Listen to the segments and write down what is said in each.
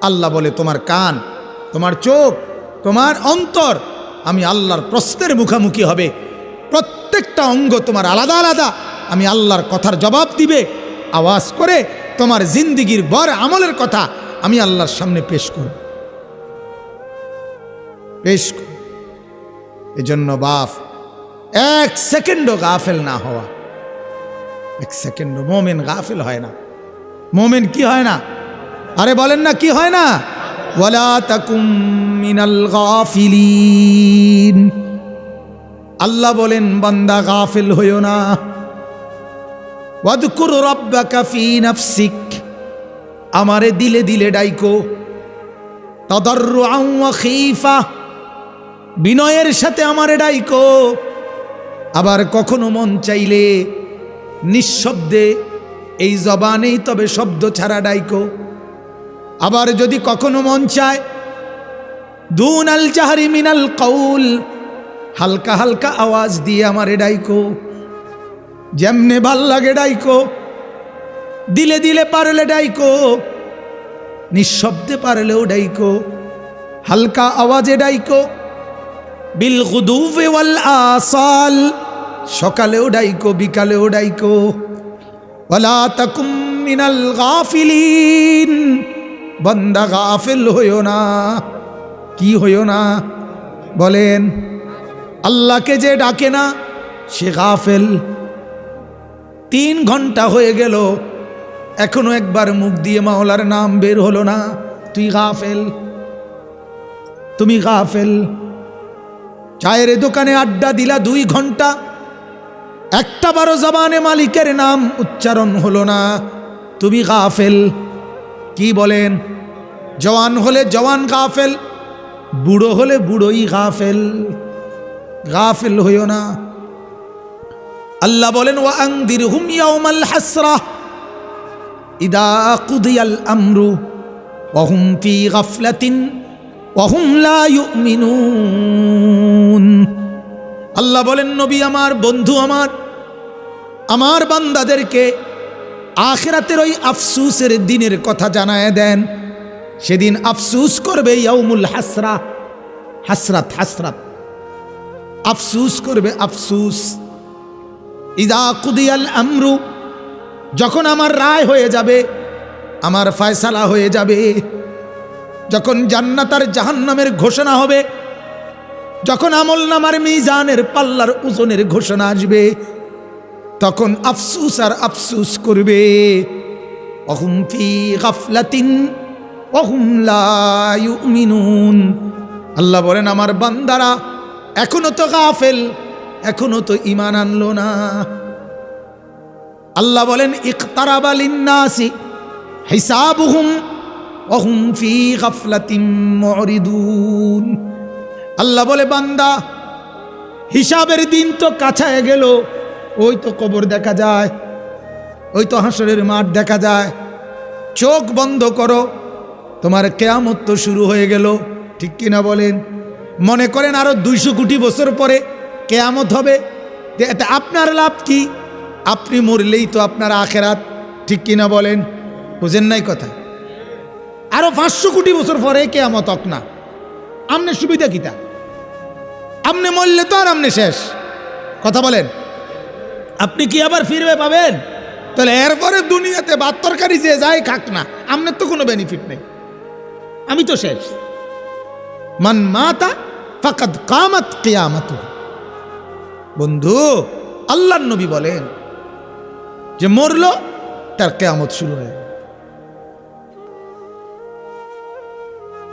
আল্লাহ বলে, তোমার কান, তোমার চোখ, তোমার অন্তর, আমি আল্লাহর প্রশ্নের মুখামুখি হবে। প্রত্যেকটা অঙ্গ তোমার আলাদা আলাদা। আমি আল্লাহর কথার জবাব দিবে। আওয়াজ করে তোমার জিন্দিগির বর আমলের কথা আমি আল্লাহর সামনে পেশ করব। পেশ এজন্য বাপ এক সেকেন্ডও গাফেল না হওয়া। এক সেকেন্ড মোমেন গাফেল হয় না। মোমেন কি হয় না? আরে বলেন না, কি হয় না? গাফিলিন। আল্লাহ বলেন, বান্দা গাফিল হইও না। ওয়াদকুর আমারে দিলে দিলে ডাইকো। তাদাররুআন খীফা। বিনয়ের সাথে আমারে ডাইকো। আবার কখনো মন চাইলে নিঃশব্দে এই জবানেই তবে শব্দ ছাড়া ডাইকো। আবার যদি কখনো মন চায় দুন আল মিনাল কৌল হালকা হালকা আওয়াজ দিয়ে আমারে ডাইকো, যেমনে ভালো লাগে ডাইকো, দিলে দিলে পারলে ডাইকো, নিঃশব্দে পারলেও ডাইকো, হালকা আওয়াজে ডাইকো, বিল ওয়াল আসাল, সকালেও ডাইকো, বিকালেও ডাইকো, ওয়ালা তাকুম মিনাল গাফিলিন। বান্দা গাফিল হইও না। কি হইও না? বলেন, আল্লাহকে যে ডাকে না, সে গাফেল। তিন ঘণ্টা হয়ে গেল, এখনও একবার মুখ দিয়ে মাওলার নাম বের হলো না। তুই গাফেল? তুমি গাফেল? চায়ের দোকানে আড্ডা দিলা দুই ঘণ্টা, একটা বারো জবানে মালিকের নাম উচ্চারণ হলো না। তুমি গাফেল? কি বলেন? জওয়ান হলে জওয়ান গাফেল, বুড়ো হলে বুড়োই গাফেল। গাফেল হইও না। আল্লাহ বলেন ওয়া আংদির হুম ইয়াউমাল হাসরা, ইদা কুদিয়াল আমরু ওহুম ফি গাফলাতিন ওহুম লা ইউমিনুন। আল্লাহ বলেন, নবী আমার, বন্ধু আমার আমার বান্দাদেরকে আখেরাতের ওই আফসুসের দিনের কথা জানায় দেন। সেদিন আফসুস করবে ইয়াউমুল হাসরা। হাসরাত হাসরাত। আফসুস করবে আফসুস। ইদা কুদিয়াল আমরু। যখন আমার রায় হয়ে যাবে, আমার ফয়সালা হয়ে যাবে। যখন জান্নাতার জাহান্নামের ঘোষণা হবে, যখন আমল নামার মিজানের পাল্লার ওজনের ঘোষণা আসবে তখন আফসুস আর আফসুস করবে, অহুম ফি গাফলাতিন, অহুম আল্লাহ বলেন, আমার বান্দারা, এখনও তো গাফেল, এখনও তো ইমান আনলো না। আল্লাহ বলেন ইকতারাবালিন্নাসি হিসাবুহুম, অহুম ফি গাফলাতিম মুরিদুন। আল্লাহ বলে, বান্দা, হিসাবের দিন তো কাছায় গেল ওই তো কবর দেখা যায়, ওই তো হাসরের মাঠ দেখা যায়। চোখ বন্ধ করো, তোমার কেয়ামত তো শুরু হয়ে গেল, ঠিক কিনা বলেন? মনে করেন আরও দুইশো কোটি বছর পরে কেয়ামত হবে এতে আপনার লাভ কি? আপনি মরলেই তো আপনার আখেরাত, ঠিক কিনা বলেন? বুঝেন নাই কথা? আরও পাঁচশো কোটি বছর পরে কেয়ামত হক না। আমনে সুবিধা কিতা আপনি মরলে তো আর আপনি শেষ। কথা বলেন? আপনি কি আবার ফিরবে পাবেন? তাহলে এরপরে দুনিয়াতে ভাত তরকারি যে যায় খাক না আপনার তো কোনো বেনিফিট নেই। আমি তো শেষ। মান মাতা ফাকাদ কামাত কিয়ামত। বন্ধু আল্লাহ নবী বলেন যে মরল তার কেয়ামত শুরু হয়ে।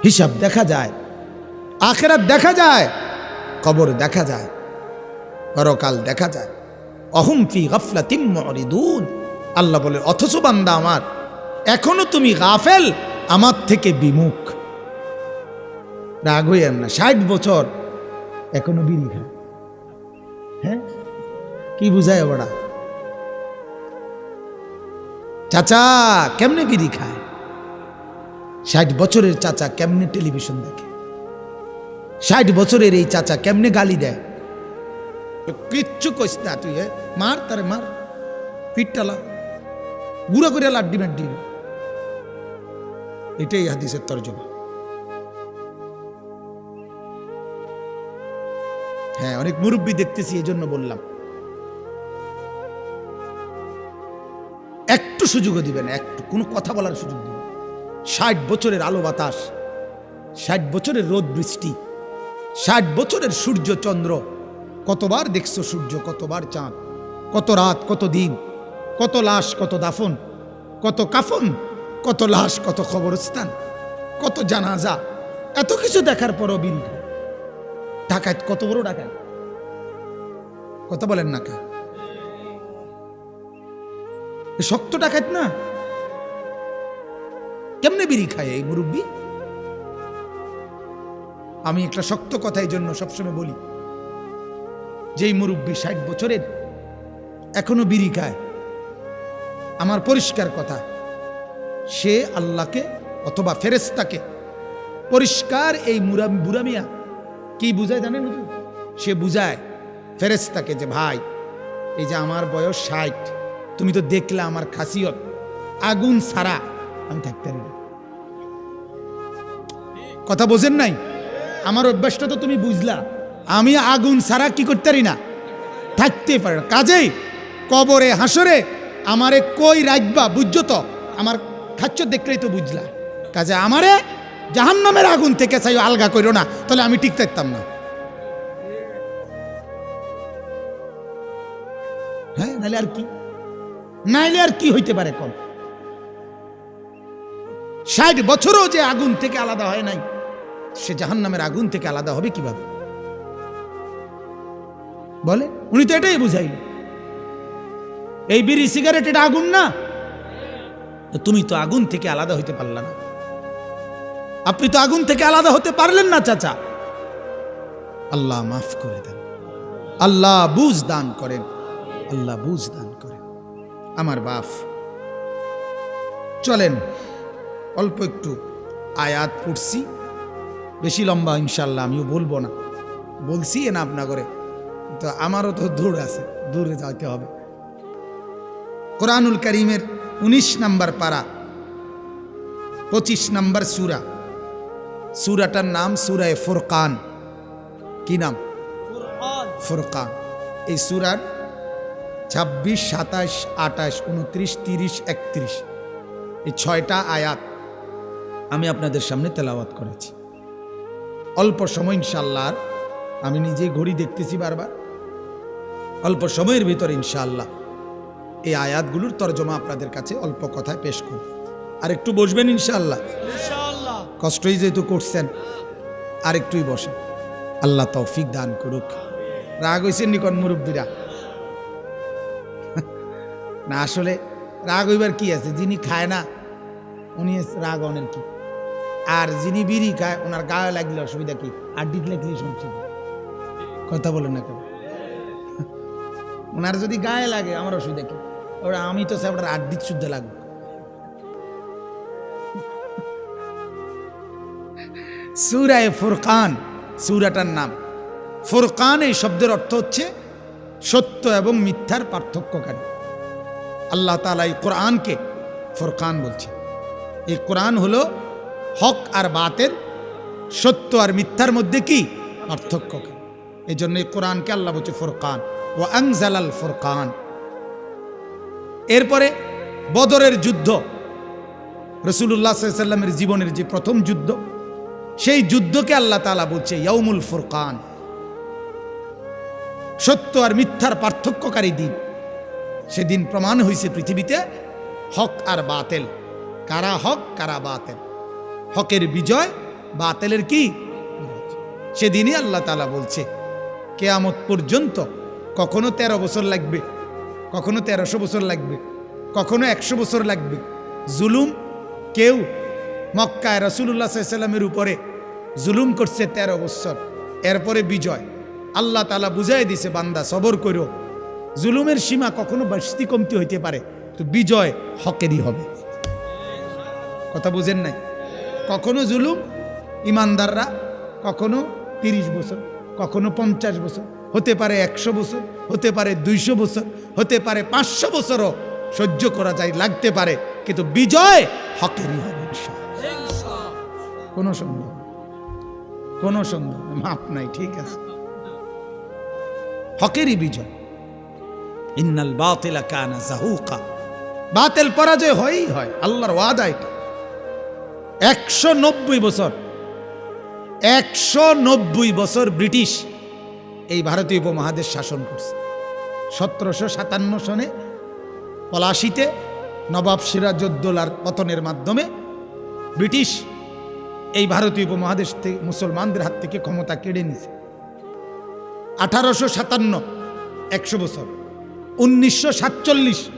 হিসাব দেখা যায় আখেরাত দেখা যায় কবর দেখা যায় পরকাল দেখা যায়। অহম ফি গাফলাতিম মুরিদুন। আল্লাহ বলে, অথচ বান্দা আমার, এখনও তুমি গাফেল, আমার থেকে বিমুখ। রাগ হইয়েন না, ষাট বছর এখনও বিড়ি খায়। হ্যাঁ? কি বুঝায় ওরা? চাচা, কেমনে বিড়ি খায়? ষাট বছরের চাচা কেমনে টেলিভিশন দেখে? ষাট বছরের এই চাচা কেমনে গালি দেয়? কিচ্ছু কইস না তুই? মার তারে, মার। পিঠটালা। গুঁড়ো করে লাড্ডি মাড্ডি এটাই হাদিসের তর্জমা। হ্যাঁ অনেক মুরব্বী দেখতেছি, এজন্য বললাম। একটু সুযোগও দিবেন, একটু। কোনো কথা বলার সুযোগ দিবেন। ষাট বছরের আলো বাতাস, ষাট বছরের রোদ বৃষ্টি, ষাট বছরের সূর্য চন্দ্র। কতবার দেখছ সূর্য, কতবার চাঁদ, কত রাত, কত দিন, কত লাশ, কত দাফন, কত কাফন, কত লাশ, কত খবরস্থান কত জানাজা, এত কিছু দেখার পরও খায়। ডাকাত কত বড় ডাকাত? কত বলেন না কা শক্ত ডাকাত না? কেমনে বিড়ি খায় এই মুরব্বী? আমি একটা শক্ত কথা এই জন্য সবসময় বলি। যেই মুরব্বী ষাট বছরের, এখনও বিড়ি খায় আমার পরিষ্কার কথা, সে আল্লাহকে অথবা ফেরেস্তাকে পরিষ্কার এই মুরা বুড়ামিয়া কি বুঝায় জানেন? সে বুঝায় ফেরেস্তাকে যে, ভাই, এই যে আমার বয়স ষাট, তুমি তো দেখলে আমার খাসিয়ত। আগুন ছাড়া আমি থাকতে পারি কথা বোঝেন নাই? আমার অভ্যাসটা তো তুমি বুঝলা। আমি আগুন ছাড়া কি করতে পারি না? থাকতে পারি না। কাজেই কবরে, হাসরে আমারে কই রাখবা বুঝছ তো? আমার খাচ্ছ দেখলেই তো বুঝলা। কাজে আমারে জাহান্নামের আগুন থেকে চাই আলগা করো না, তাহলে আমি ঠিক থাকতাম না। হ্যাঁ আর কি? নাইলে আর কি হইতে পারে কম ষাট বছরও যে আগুন থেকে আলাদা হয় নাই, সে জাহান্নামের আগুন থেকে আলাদা হবে কীভাবে? বলে, উনি তো এটাই বুঝাইল। এই বিড়ি সিগারেট এটা আগুন না? তুমি তো আগুন থেকে আলাদা হইতে পারলা না। আপনি তো আগুন থেকে আলাদা হতে পারলেন না, চাচা। আল্লাহ মাফ করে দেন। আল্লাহ বুঝ দান করেন। আল্লাহ বুঝ দান করেন। আমার বাপ, চলেন, অল্প একটু আয়াত পড়ছি। বেশি লম্বা ইনশাল্লাহ আমিও বলব না। বলছি না আপনাগরে তো আমারও তো দূর আছে দূরে যাইতে হবে। কোরআনুল করিমের উনিশ নাম্বার পারা পঁচিশ নাম্বার সুরা। সুরাটার নাম সুরায় ফুরকান। কি নাম? ফুরকান। এই সুরার ছাব্বিশ সাতাশ আঠাশ উনত্রিশ তিরিশ একত্রিশ। এই ছয়টা আয়াত আমি আপনাদের সামনে তেলাওয়াত করেছি। অল্প সময় ইনশাল্লাহ আমি নিজেই ঘড়ি দেখতেছি বারবার। অল্প সময়ের ভিতর ইনশাআল্লাহ এই আয়াতগুলোর তর্জমা আপনাদের কাছে অল্প কথায় পেশ করব। আর একটু বসবেন ইনশাআল্লাহ? কষ্টই যেহেতু করছেন আর একটুই বসেন। আল্লাহ তৌফিক দান করুক। রাগ হয়েছেন নিকন মুরব্বীরা? না আসলে রাগ হইবার কি আছে? যিনি খায় না উনি রাগ অনেক কি। আর যিনি বিড়ি খায় ওনার গায়ে লাগলে অসুবিধা কি? আর ডিট লাগলে শুনছি কথা বলেন না কেন ওনার যদি গায়ে লাগে, আমার অসুবিধা কি? ওরা আমি তো সে ওটার আড্ডিত শুদ্ধ লাগবে। সুরায় ফুরকান, সুরাটার নাম। ফুরকান এই শব্দের অর্থ হচ্ছে সত্য এবং মিথ্যার পার্থক্যকারী। আল্লাহ তালা এই কোরআনকে ফুরকান বলছে। এই কোরআন হলো হক আর বাতের, সত্য আর মিথ্যার মধ্যে কি পার্থক্যকারী এই জন্য এই কোরআনকে আল্লাহ বলছে ফুরকান। ও আংজালাল ফুরকান। এরপরে বদরের যুদ্ধ। রসুল্লাহ সাল্লামের জীবনের যে প্রথম যুদ্ধ, সেই যুদ্ধকে আল্লাহ তালা বলছে ইয়ৌমুল ফুরকান। সত্য আর মিথ্যার পার্থক্যকারী দিন। সেদিন প্রমাণ হয়েছে পৃথিবীতে হক আর বাতেল। কারা হক, কারা বাতেল? হকের বিজয় বাতেলের কি? সেদিনই আল্লাহ তালা বলছে কেয়ামত পর্যন্ত কখনো তেরো বছর লাগবে, কখনো তেরোশো বছর লাগবে, কখনো একশো বছর লাগবে। জুলুম, কেউ মক্কায় রসুল্লাহ সাল্লামের উপরে জুলুম করছে তেরো বছর। এরপরে বিজয়। আল্লাহ তালা বুঝাই দিছে, বান্দা, সবর করো। জুলুমের সীমা কখনো বাস্তি কমতি হইতে পারে, তো বিজয় হকেরই হবে। কথা বুঝেন নাই? কখনো জুলুম, ইমানদাররা কখনো তিরিশ বছর কখনো পঞ্চাশ বছর হতে পারে একশো বছর হতে পারে দুইশো বছর হতে পারে পাঁচশো বছরও সহ্য করা যায় লাগতে পারে। কিন্তু বিজয় হকেরই হবে কোনো সন্দেহ। কোনো সন্দেহ মাপ নাই ঠিক আছে। হকেরই বিজয়। ইন্নাল বাতিলা কানা জাহুকা। বাতিল পরাজয় হয়ই হয় আল্লাহর ওয়াদা এটা। একশো নব্বই বছর একশো নব্বই বছর ব্রিটিশ এই ভারতীয় উপমহাদেশ শাসন করছে। সতেরোশো সাতান্ন সনে পলাশিতে নবাব সিরাজউদ্দৌলার পতনের মাধ্যমে ব্রিটিশ এই ভারতীয় উপমহাদেশ থেকে মুসলমানদের হাত থেকে ক্ষমতা কেড়ে নিছে আঠারোশো সাতান্ন, একশো বছর। উনিশশো সাতচল্লিশ,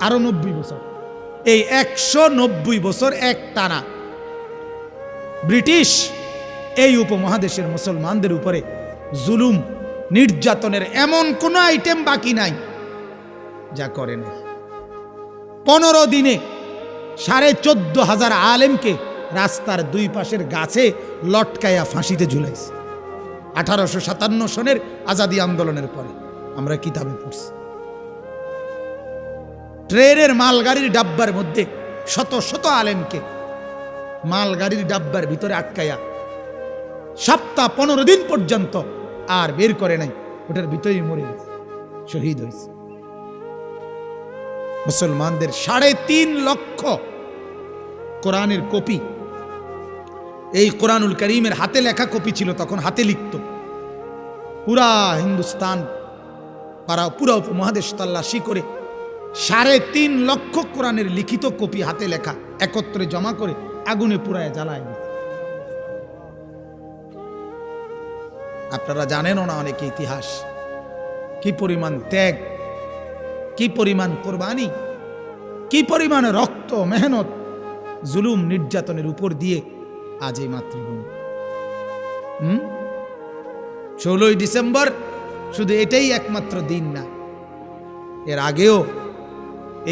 আরও নব্বই বছর। এই একশো নব্বই বছর এক টানা ব্রিটিশ এই উপমহাদেশের মুসলমানদের উপরে জুলুম, নির্যাতনের এমন কোনো আইটেম বাকি নাই, যা করে না পনেরো দিনে সাড়ে চোদ্দ হাজার আলেমকে রাস্তার দুই পাশের গাছে লটকায়া ফাঁসিতে ঝুলাইছে। আঠারোশো সাতান্ন সনের আজাদি আন্দোলনের পরে আমরা কিতাবে পড়ছি। ট্রেনের মালগাড়ির ডাব্বার মধ্যে শত শত আলেমকে মালগাড়ির ডাব্বার ভিতরে আটকায়া সপ্তাহ পনেরো দিন পর্যন্ত আর বের করে নাই। ওটার ভিতরেই মরে গেছে, শহীদ হয়েছে। মুসলমানদের সাড়ে তিন লক্ষ কোরআনের কপি। এই কোরআনুল করিমের হাতে লেখা কপি ছিল, তখন হাতে লিখত। পুরা হিন্দুস্তান, পাড়া, পুরা উপমহাদেশ তল্লাশি করে সাড়ে তিন লক্ষ কোরআনের লিখিত কপি হাতে লেখা, একত্রে জমা করে আগুনে পুরায় জ্বালায় দিত। আপনারা জানেনও না অনেকে ইতিহাস। কি পরিমাণ ত্যাগ, কি পরিমাণ কোরবানি, কি পরিমাণ রক্ত, মেহনত, জুলুম নির্যাতনের উপর দিয়ে আজ এই মাতৃভূমি। হুম? ষোলোই ডিসেম্বর শুধু এটাই একমাত্র দিন না, এর আগেও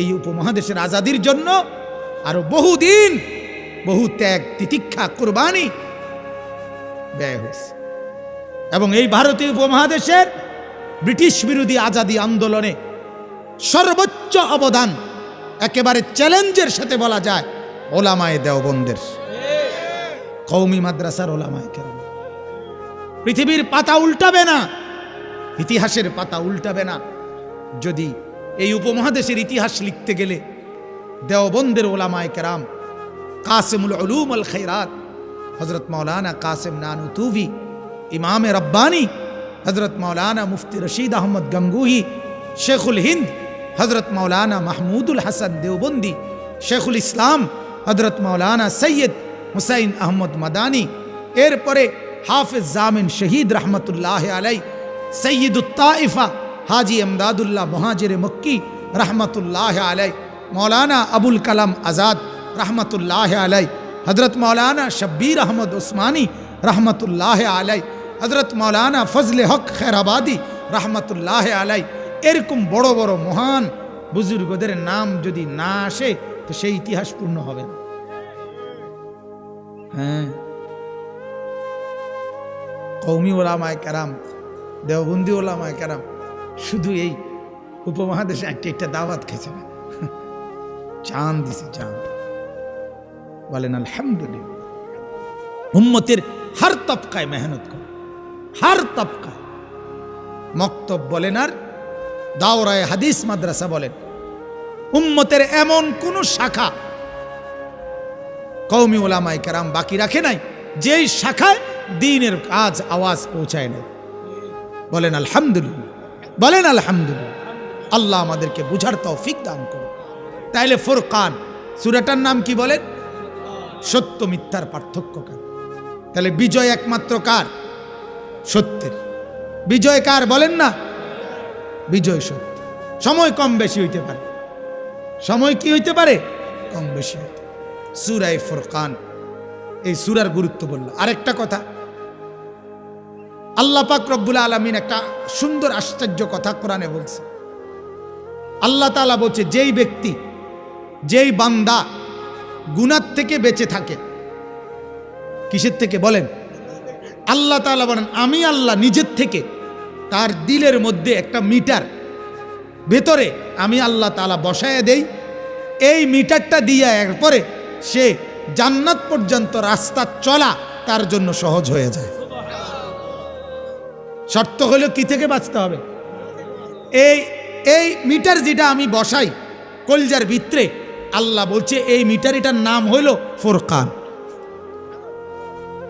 এই উপমহাদেশের আজাদির জন্য আরও বহু দিন বহু ত্যাগ, তিতিক্ষা, কোরবানি ব্যয় হয়েছে। এবং এই ভারতীয় উপমহাদেশের ব্রিটিশ বিরোধী আজাদি আন্দোলনে সর্বোচ্চ অবদান একেবারে চ্যালেঞ্জের সাথে বলা যায় ওলামায় দেওবন্দের। কৌমি মাদ্রাসার ওলামায় কেরাম। পৃথিবীর পাতা উল্টাবে না, ইতিহাসের পাতা উল্টাবে না। যদি এই উপমহাদেশের ইতিহাস লিখতে গেলে দেওবন্দের ওলামায় কেরাম কাসেমুল উলুম আল খৈরাত হজরত মৌলানা কাসেম নানু তুভি ইমাম রব্বানি হজরত মৌলানা মুফতি রশিদ আহমদ গঙ্গুহি শেখুল হিন্দ হজরত মৌলানা মাহমুদুল হাসান দেওবন্দি শেখুল ইসলাম হজরত মৌলানা সৈয়দ হুসাইন আহমদ মাদানি এরপরে হাফিজ জামিন শহীদ রহমতুল্লাহ আলাই সৈয়দুত্তাইফা হাজি আমদাদুল্লাহ মহাজের মক্কি রহমতুল্লাহ আলাই মৌলানা আবুল কালাম আজাদ রহমতুল্লাহ আলাই হজরত মৌলানা শব্বীর আহমদ ওসমানী রহমতুল্লাহ আলাই হজরত মৌলানা ফজলে হক খেরাবাদি রহমতুল্লাহ আলাই এরকম বড় বড় মহান বুজুর্গদের নাম যদি না আসে, তো সেই ইতিহাস পূর্ণ হবে না। হ্যাঁ। কৌমি ওলামায় কারাম, দেওবন্দি ওলামায় কারাম, শুধু এই উপমহাদেশে একটা একটা দাওয়াত খেয়েছে না। চান দিছে চান বলেন, আলহামদুলিল্লাহ। উম্মতের হার তবকায় মেহনত করে। হার তবকায় মক্তব বলেন আর দাওরায় হাদিস মাদ্রাসা বলেন, উম্মতের এমন কোন শাখা কৌমি ওলামাই কেরাম বাকি রাখে নাই, যেই শাখায় দিনের কাজ আওয়াজ পৌঁছায় নাই। বলেন আলহামদুলিল্লাহ বলেন আলহামদুলিল্লাহ, আল্লাহ আমাদেরকে বুঝার তৌফিক দান করুন। তাইলে ফোরকান, সুরাটার নাম কি বলেন? সত্য মিথ্যার পার্থক্য কার তাহলে বিজয় একমাত্র কার? সত্যের। বিজয় কার বলেন না? বিজয় সত্য সময় কম বেশি হইতে পারে। সময় কি হইতে পারে? কম বেশি হইতে সুরাই ফোরকান। এই সুরার গুরুত্ব বলল। আরেকটা কথা। আল্লাহ পাক রব্বুল আলমিন একটা সুন্দর, আশ্চর্য কথা কোরআনে বলছে। আল্লাহ তালা বলছে, যেই ব্যক্তি, যেই বান্দা গুনার থেকে বেঁচে থাকে, কিসের থেকে বলেন? আল্লাহ তালা বলেন, আমি আল্লাহ নিজের থেকে তার দিলের মধ্যে একটা মিটার। ভেতরে আমি আল্লাহ তালা বসায় দেই। এই মিটারটা দিয়ে এরপরে সে জান্নাত পর্যন্ত রাস্তা চলা তার জন্য সহজ হয়ে যায়। শর্ত হলো কি থেকে বাঁচতে হবে? এই এই মিটার যেটা আমি বসাই কলজার ভিতরে, আল্লাহ বলছে, এই মিটার এটার নাম হইল ফোরকান।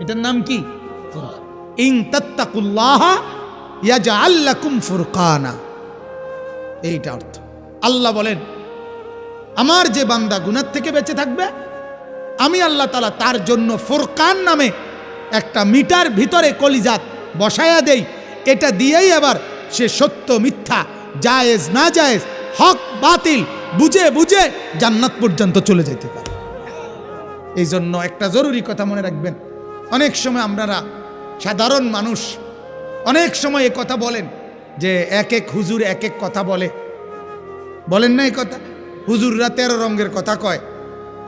এটার নাম কি? আল্লাহ বলেন, আমার যে বান্দা গুনার থেকে বেঁচে থাকবে, আমি আল্লাহ তালা তার জন্য ফুরকান নামে একটা মিটার ভিতরে কলিজাত বসায়া দেই। এটা দিয়েই আবার সে সত্য মিথ্যা, জায়েজ না জায়েজ, হক বাতিল, বুঝে বুঝে জান্নাত পর্যন্ত চলে যেতে পারে। এই জন্য একটা জরুরি কথা মনে রাখবেন। অনেক সময় আপনারা সাধারণ মানুষ অনেক সময় কথা বলেন যে এক এক হুজুর এক এক কথা বলে। বলেন না এই কথা? হুজুররা তেরো রঙের কথা কয়।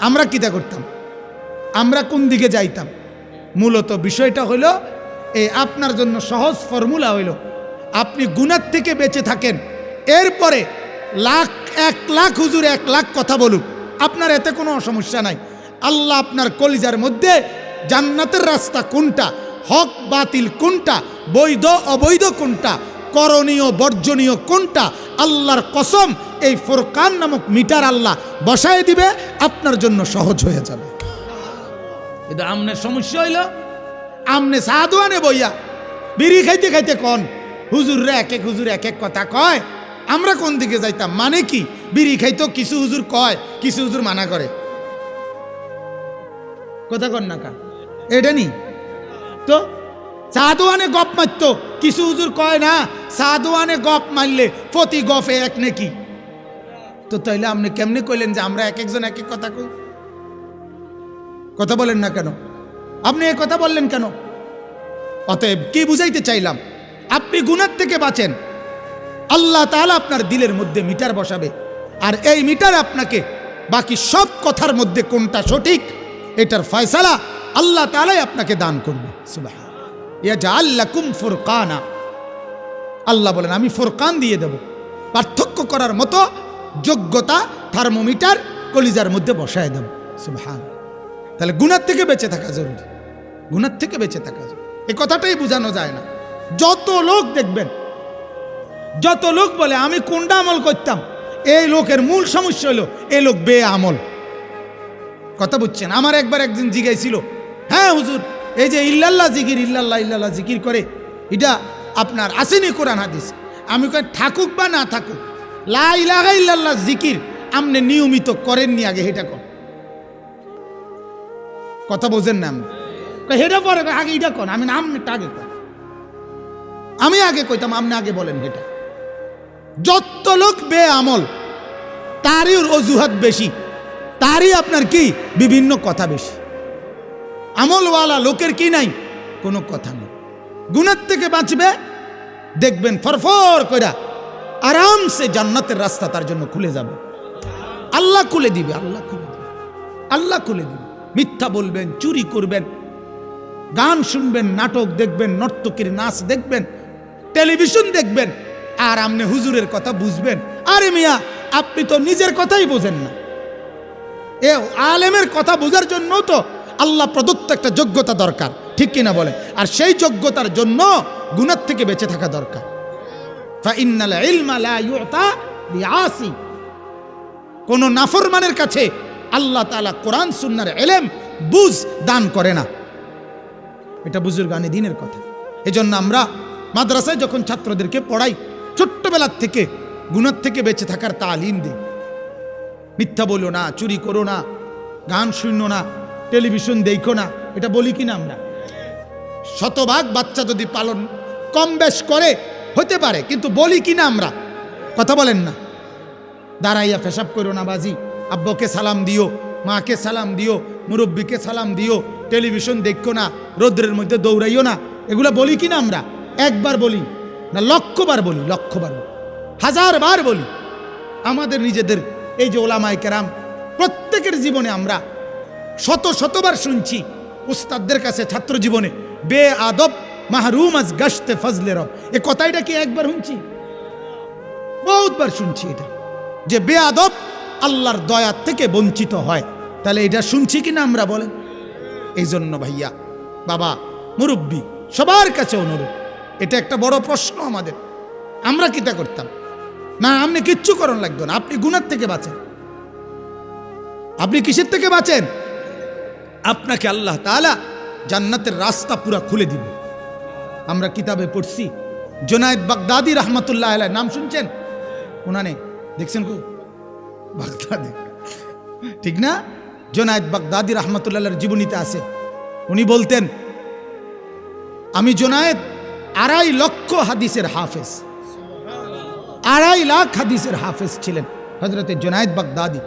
আমরা কিতা করতাম? আমরা কোন দিকে যাইতাম? মূলত বিষয়টা হলো এই আপনার জন্য সহজ ফর্মুলা হইল, আপনি গুণার থেকে বেঁচে থাকেন, এরপরে লাখ, এক লাখ হুজুর এক লাখ কথা বলুক। আপনার এতে কোনো সমস্যা নাই। আল্লাহ আপনার কলিজার মধ্যে জান্নাতের রাস্তা কোনটা? হক বাতিল কোনটা? বৈধ, অবৈধ কোনটা? করণীয়, বর্জনীয় কোনটা? আল্লাহর কসম, এই ফোরকান নামক মিটার আল্লাহ বসায় দিবে, আপনার জন্য সহজ হয়ে যাবে। কিন্তু আমনের সমস্যা হইল, আমনে সাধুয়ানে বইয়া, বিড়ি খাইতে খাইতে কন হুজুর রে এক এক হুজুর এক এক কথা কয়, আমরা কোন দিকে যাইতাম? মানে কি? বিড়ি খাইতো, কিছু হুজুর কয়, কিছু হুজুর মানা করে। কথা কন না কা? এটা নি? তো সাধুয়ানে গপ মারত? কিছু হুজুর কয় না, সাধুয়ানে গপ মারলে প্রতি গফে এক নাকি। তো তাইলে আপনি কেমনি কইলেন যে আমরা এক একজন এক এক কথা কই? কথা বলেন না কেন? আপনি এ কথা বললেন কেন? অতএব কি বুঝাইতে চাইলাম? আপনি গুনার থেকে বাঁচেন। আল্লাহ তাআলা আপনার দিলের মধ্যে মিটার বসাবে। আর এই মিটার আপনাকে বাকি সব কথার মধ্যে কোনটা সঠিক, এটার ফয়সালা আল্লাহ তাআলাই আপনাকে দান করবে। ইয়া জাআল্লাকুম ফুরকানা। আল্লাহ বলেন, আমি ফুরকান দিয়ে দেব। পার্থক্য করার মতো যোগ্যতা থার্মোমিটার কলিজার মধ্যে বসায় দেব। সুবহান তাহলে গুনার থেকে বেঁচে থাকা জরুরি। গুনার থেকে বেঁচে থাকা জরুরি। এই কথাটাই বোঝানো যায় না। যত লোক দেখবেন, যত লোক বলে, আমি কোনটা আমল করতাম? এই লোকের মূল সমস্যা হলো এই লোক বে আমল কথা বুঝছেন? আমার একবার একদিন জিগাইছিল হ্যাঁ হুজুর, এই যে ইল্লাল্লাহ জিকির, ইল্লাল্লাহ ইল্লাল্লাহ জিকির করে, এটা আপনার আসেনি কোরআন, হাদিস। আমি কই, থাকুক বা না থাকুক, লা ইলাহা ইল্লাল্লাহ জিকির আপনি নিয়মিত করেননি আগে এটা কর। কথা বোঝেন না আমি হেটা পরে আগে এটা কর, আমি নাম আগে কর। আমি আগে কইতাম, আপনি আগে বলেন এটা যত লোক বে আমল তারই অজুহাত বেশি, তারই আপনার কি? বিভিন্ন কথা বেশি। আমলওয়ালা লোকের কি নাই? কোনো কথা নেই। গুণের থেকে বাঁচবে, দেখবেন ফরফর কইরা আরামসে জান্নাতের রাস্তা তার জন্য খুলে যাবে। আল্লাহ খুলে দিবে, আল্লাহ খুলে দিবে, আল্লাহ খুলে দিবে। মিথ্যা বলবেন, চুরি করবেন, গান শুনবেন, নাটক দেখবেন, নর্তকীর নাচ দেখবেন, টেলিভিশন দেখবেন, আর আপনি হুজুরের কথা বুঝবেন। আরে মিয়া, আপনি তো নিজের কথাই বোঝেন না। এ আলেমের কথা বোঝার জন্য তো আল্লাহ প্রদত্ত একটা যোগ্যতা দরকার। ঠিক কিনা বলে আর সেই যোগ্যতার জন্য গুণার থেকে বেঁচে থাকা দরকার। কোন নাফরমানের কাছে আল্লাহ তাআলা কোরআন, সুন্নার এলেম, বুঝ দান করে না। এটা বুজুর্গানি দিনের কথা। এজন্য আমরা মাদ্রাসায় যখন ছাত্রদেরকে পড়াই, ছোট্টবেলার থেকে গুণার থেকে বেঁচে থাকার তালিম দিই। মিথ্যা বলো না, চুরি করো না, গান শুনো না টেলিভিশন দেখো না, এটা বলি কি না আমরা? শতভাগ বাচ্চা যদি পালন কম বেশ করে, হতে পারে, কিন্তু বলি কি না আমরা? কথা বলেন না। দাঁড়াইয়া পেশাব করো না বাজি। আব্বকে সালাম দিও, মাকে সালাম দিও, মুরব্বীকে সালাম দিও, টেলিভিশন দেখো না, রৌদ্রের মধ্যে দৌড়াইও না। এগুলো বলি কি না আমরা? একবার বলি, না লক্ষবার বলি লক্ষবার বলি হাজার বার বলি। আমাদের নিজেদের, এই যে ওলামায় কেরাম, প্রত্যেকের জীবনে আমরা শত শতবার শুনছি উস্তাদদের কাছে ছাত্র জীবনে, বে আদব মাহরুম আজ গাছতে ফজলে রব। এ কথাটা কি একবার শুনছি? বহুতবার শুনছি এটা। যে বে আদব আল্লাহর দয়া থেকে বঞ্চিত হয়। তাহলে এটা শুনছি কি না আমরা বলেন? এই জন্য ভাইয়া, বাবা, মুরব্বী, সবার কাছে অনুরোধ, এটা একটা বড় প্রশ্ন আমাদের। আমরা কিতা করতাম? না, আপনি কিচ্ছু করণ লাগতো না, আপনি গুণার থেকে বাঁচেন। আপনি কিসের থেকে বাঁচেন? আপনাকে আল্লাহ তাআলা জান্নাতের রাস্তা পুরা খুলে দিবে। আমরা কিতাবে পড়ছি জোনায়েদ বাগদাদি রহমতুল্লাহ আলাই নাম শুনছেন? উনানে দেখছেন কো বাগদাদি। ঠিক না? জোনায়েদ বাগদাদি রহমতুল্লাহর জীবনীতে আছে। উনি বলতেন, আমি জোনায়েদ আড়াই লক্ষ হাদিসের হাফেজ। আড়াই লাখ হাদিসের হাফেজ ছিলেন হজরতে জোনায়েদ বাগদাদি।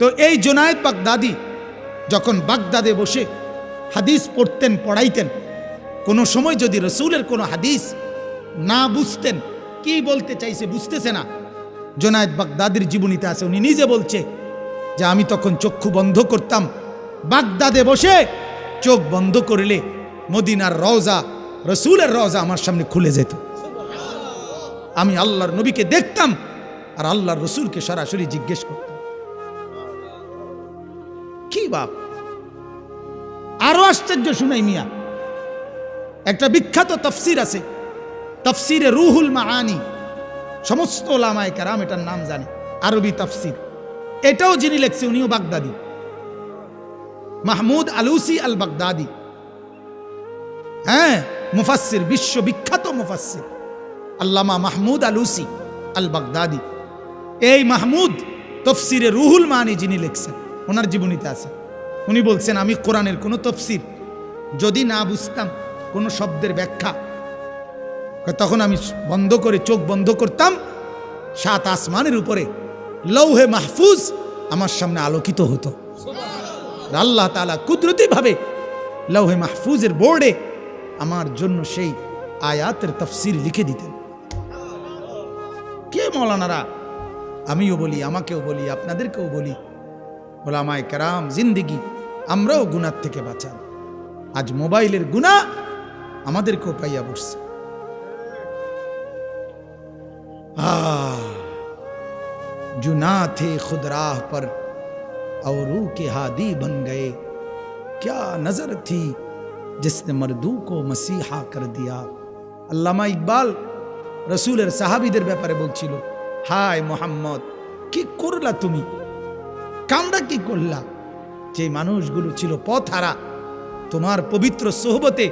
তো এই জোনায়েদ বাগদাদি যখন বাগদাদে বসে হাদিস পড়তেন, পড়াইতেন, কোনো সময় যদি রসুলের কোনো হাদিস না বুঝতেন, কি বলতে চাইছে বুঝতেছে না। জোনায়েদ বাগদাদির জীবনীতে আছে, উনি নিজে বলছে যে, আমি তখন চক্ষু বন্ধ করতাম, বাগদাদে বসে চোখ বন্ধ করলে মদিনার রওজা, রসুলের রওজা আমার সামনে খুলে যেত। আমি আল্লাহর নবীকে দেখতাম আর আল্লাহর রসুলকে সরাসরি জিজ্ঞেস করতাম। বাপ। আরও আশ্চর্য শুনাই মিয়া। একটা বিখ্যাত তফসির আছে। তফসিরে রুহুল মাআনি। সমস্ত ওলামায় কারাম এটার নাম জানে। আরবি তফসির। এটাও যিনি লেখছে, উনিও বাগদাদি। মাহমুদ আলুসি আল বাগদাদি হ্যাঁ মুফাসির বিশ্ববিখ্যাত মুফাসির আল্লামা মাহমুদ আলুসি আল বাগদাদি এই মাহমুদ তফসিরে রুহুল মানি যিনি লিখছেন, ওনার জীবনীতে আছে। উনি বলছেন, আমি কোরআনের কোনো তফসির যদি না বুঝতাম, কোনো শব্দের ব্যাখ্যা। তখন আমি বন্ধ করে, চোখ বন্ধ করতাম, সাত আসমানের উপরে লৌহে মাহফুজ আমার সামনে আলোকিত হতো। আল্লাহ তালা কুদরতিভাবে লৌহে মাহফুজের বোর্ডে আমার জন্য সেই আয়াতের তফসির লিখে দিতেন। কে মৌলানারা? আমিও বলি, আমাকেও বলি, আপনাদেরকেও বলি। کرام زندگی اور روح کے ہادی بن گئے کیا نظر تھی جس نے مردو کو مسیحا کر دیا। علامہ اقبال رسول صاحبی دیر وارے لو ہائے محمد کی کور ل কামড়া কি করলা? যে মানুষগুলো ছিল পথহারা, তোমার পবিত্র সোহবতে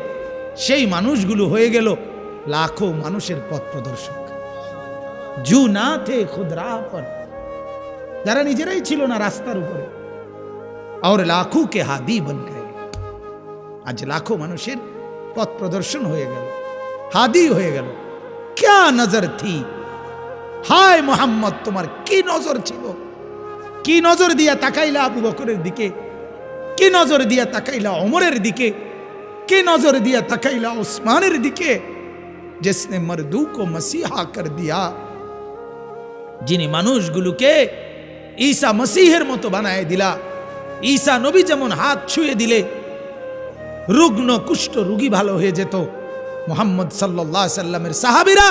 সেই মানুষগুলো হয়ে গেল লাখো মানুষের পথ প্রদর্শক। জু না থে খুদ রাহ পর, যারা নিজেরাই ছিল না রাস্তার উপরে, আর লাখো কে হাদি বন আজ লাখো মানুষের পথ প্রদর্শন হয়ে গেল, হাদি হয়ে গেল। ক্যা নজর থি? হায় মোহাম্মদ, তোমার কি নজর ছিল? কি নজর দিয়া তাকাইলা আবু বকরের দিকে? কি নজর দিয়া তাকাইলা অমরের দিকে? কি নজর দিয়া তাকাইলা ওসমানের দিকে? যেসনে মরদু কো মসিহা কর দিয়া। যিনি মানুষগুলোকে ঈসা মসিহের মতো বানায় দিলা, ঈসা নবী যেমন হাত ছুঁয়ে দিলে, রুগ্ন, কুষ্ঠ রুগী ভালো হয়ে যেত। মোহাম্মদ সাল্লাহ সাল্লামের সাহাবিরা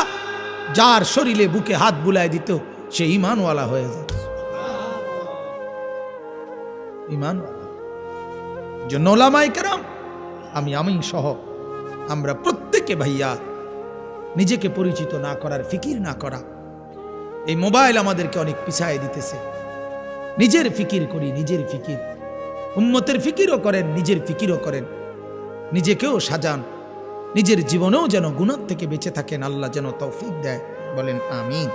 যার শরীরে বুকে হাত বুলায় দিত, সে ইমানওয়ালা হয়ে যেত। ইমানওয়ালা জন্য ওলামাই কেরাম, আমি আমি সহ আমরা প্রত্যেকে ভাইয়া নিজেকে পরিচিত না করার ফিকির না করা। এই মোবাইল আমাদেরকে অনেক পিছায় দিতেছে। নিজের ফিকির করি, নিজের ফিকির। উম্মতের ফিকিরও করেন, নিজের ফিকিরও করেন। নিজেকেও সাজান। নিজের জীবনেও যেন গুণার থেকে বেঁচে থাকেন, আল্লাহ যেন তৌফিক দেয়। বলেন আমিন।